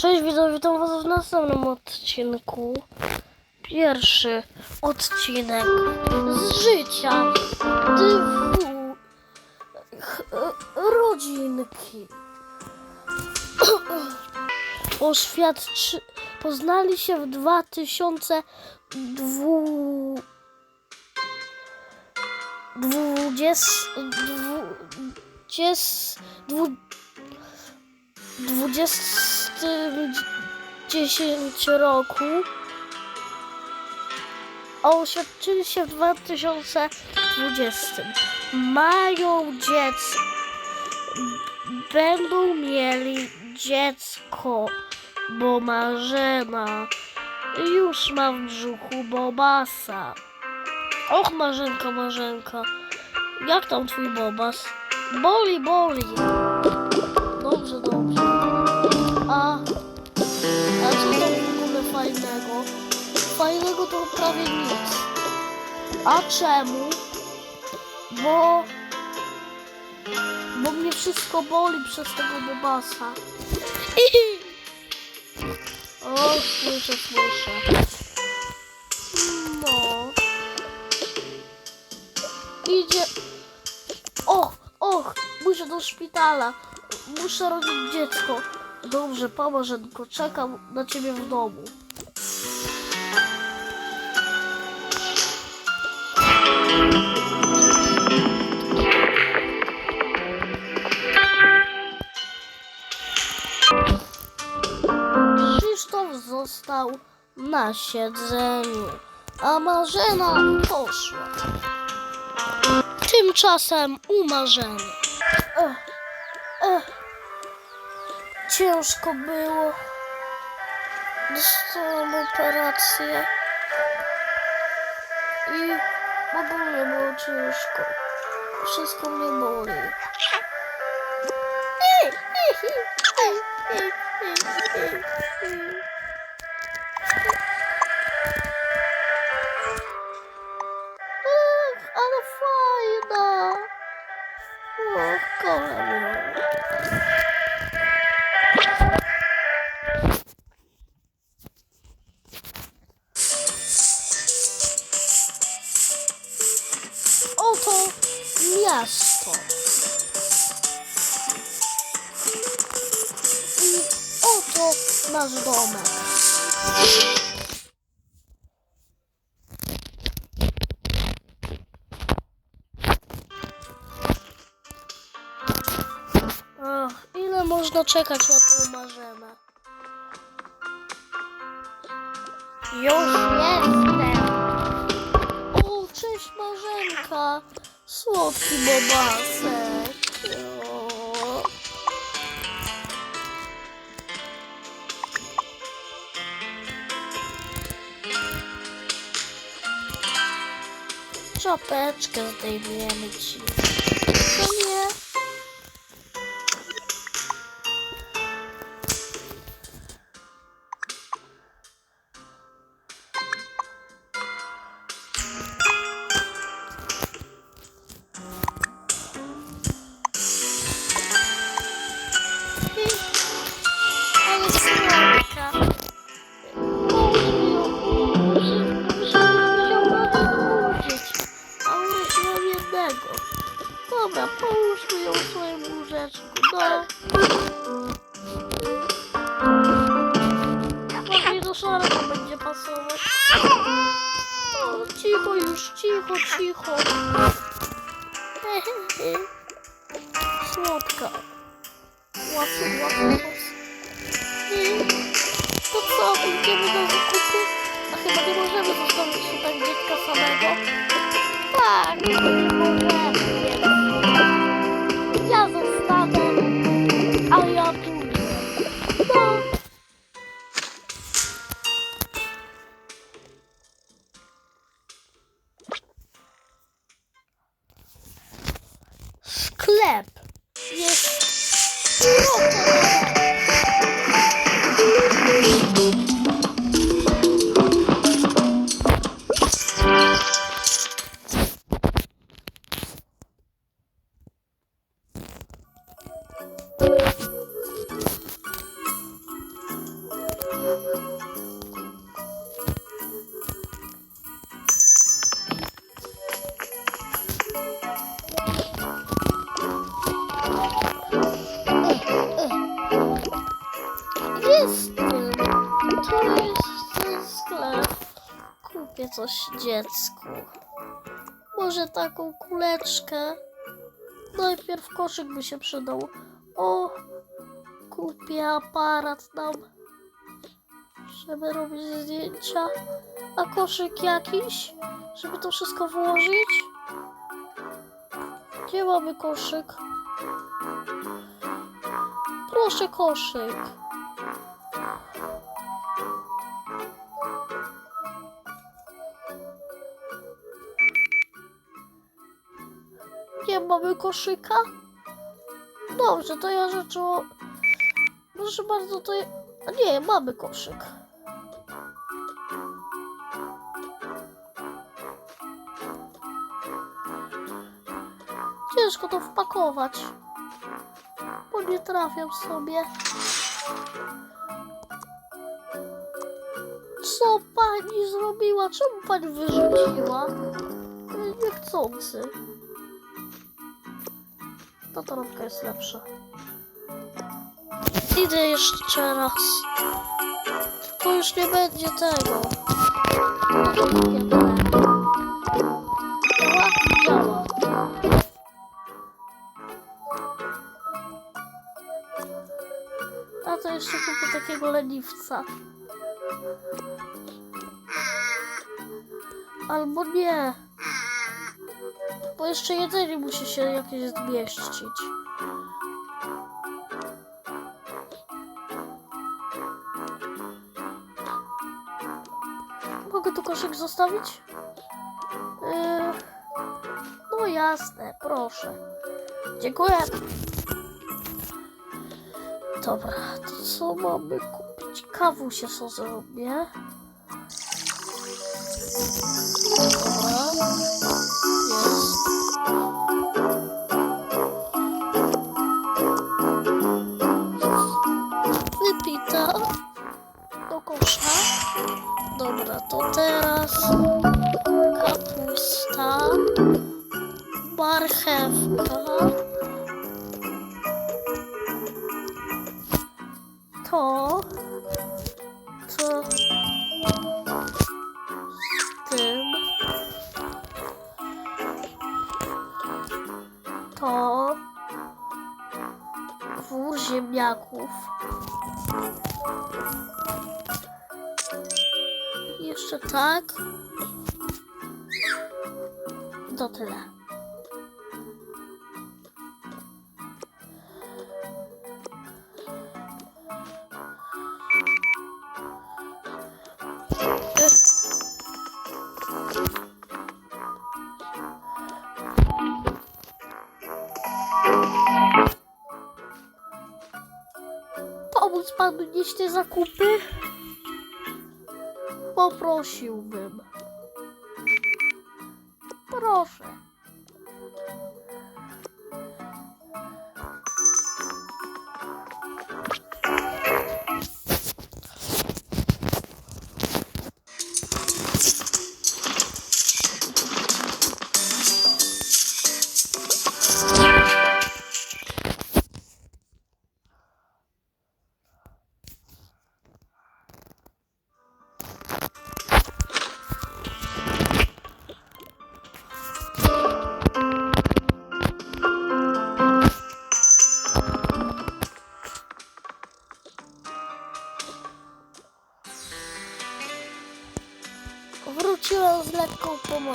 Cześć widzowie, witam was w następnym odcinku. Pierwszy odcinek z życia dwu ch- rodzinki. Oświadczy... Poznali się w 2002 dwudziest... dwudziest... dwu... 2010 roku, oświadczyli się w 2020. Mają dziecko. Będą mieli dziecko, bo Marzena już ma w brzuchu Bobasa. Och, Marzenka, Marzenka, jak tam twój Bobas? Boli, boli. Fajnego to prawie nic. A czemu? Bo... Bo mnie wszystko boli przez tego bobasa. O, słyszę, słyszę. No. Idzie... Och, och, muszę do szpitala. Muszę rodzić dziecko. Dobrze, Pamarzenko, czekam na ciebie w domu. Na siedzeniu, a Marzena poszła. Tymczasem u Marzeny. Ciężko było. Dostałam operację. I ogólnie było ciężko. Wszystko mnie boli. Miasto. I oto nasz domek. Ach, ile można czekać na tą marzenę? Już jestem. Słodki bobasek. O. Czapeczkę zdejmiemy ci. Słodka. Łatwo, łatwo. To co, idziemy do zakupy? A chyba nie możemy zostawić tutaj dziecka samego. Tak, nie możemy, ja zostanę, a ja pójdę. No. Sklep jest proto. Kupię coś dziecku. Może taką kuleczkę. Najpierw koszyk by się przydał. O, kupię aparat nam, żeby robić zdjęcia. A koszyk jakiś, żeby to wszystko włożyć? Gdzie mamy koszyk? Proszę koszyk. Mamy koszyka? Dobrze, to ja rzeczą... Proszę bardzo, to ja... A nie, mamy koszyk. Ciężko to wpakować. Bo nie trafiam sobie. Co pani zrobiła? Czemu pani wyrzuciła? Niechcący. Ta torebka jest lepsza. Idę jeszcze raz. Tylko już nie będzie tego. Działa? Działa. A to jeszcze kupię takiego leniwca. Albo nie. Bo jeszcze jedzenie musi się jakieś zmieścić. Mogę tu koszyk zostawić? Yy, no jasne, proszę. Dziękuję. Dobra, to co mamy kupić? Kawusie co zrobię. Kapusta, marchewka, to, to z tym, to wór ziemniaków. Jeszcze tak. To tyle. Pomóc panu nieść te zakupy? Poprosiłbym. Proszę.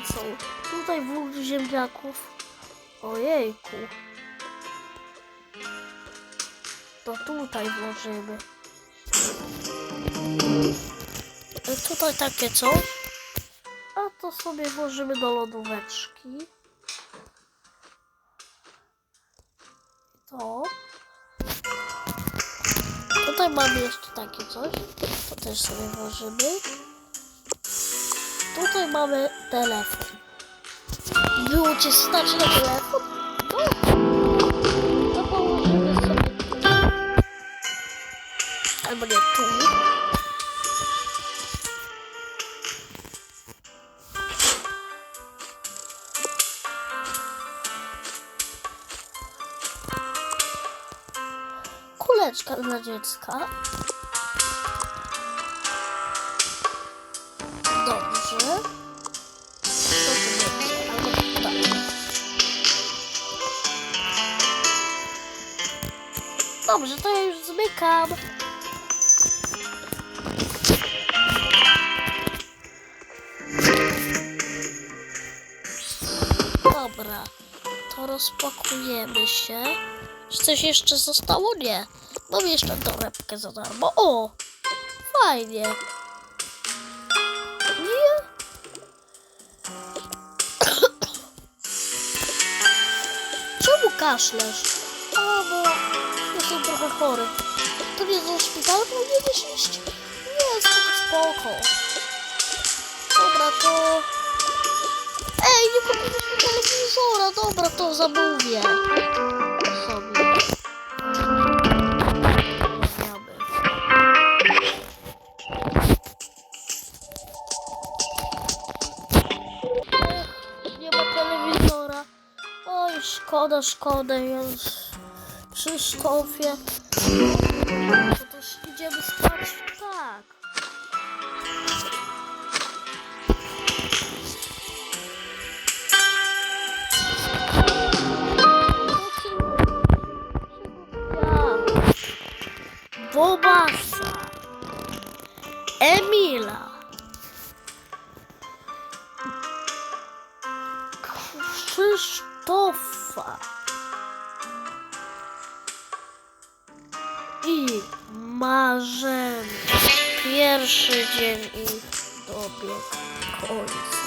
Pomocą. Tutaj wór ziemniaków. Ojejku. To tutaj włożymy. I Tutaj takie coś. A to sobie włożymy do lodóweczki. To. Tutaj mamy jeszcze takie coś. To też sobie włożymy. Tutaj mamy telefon. Było cię stać na telefon? No. To położymy sobie tu. Albo nie tu. Kuleczka dla dziecka. Tak. Dobrze, to ja już zmykam. Dobra, to rozpakujemy się. Czy coś jeszcze zostało? Nie. Mam jeszcze torebkę za darmo. O! Fajnie. Czemu kaszlesz? A, bo jestem trochę chory. To nie do szpitala powinieneś iść? Nie, spoko, spoko. Dobra, to... Ej, nie kupiliśmy telewizora. Dobra, to zamówię. Szkoda, szkoda. Ja już Krzysztofie. No to też idziemy spać. Tak. Bobasa. Emila. I Marzena. Pierwszy dzień ich dobiegł końca.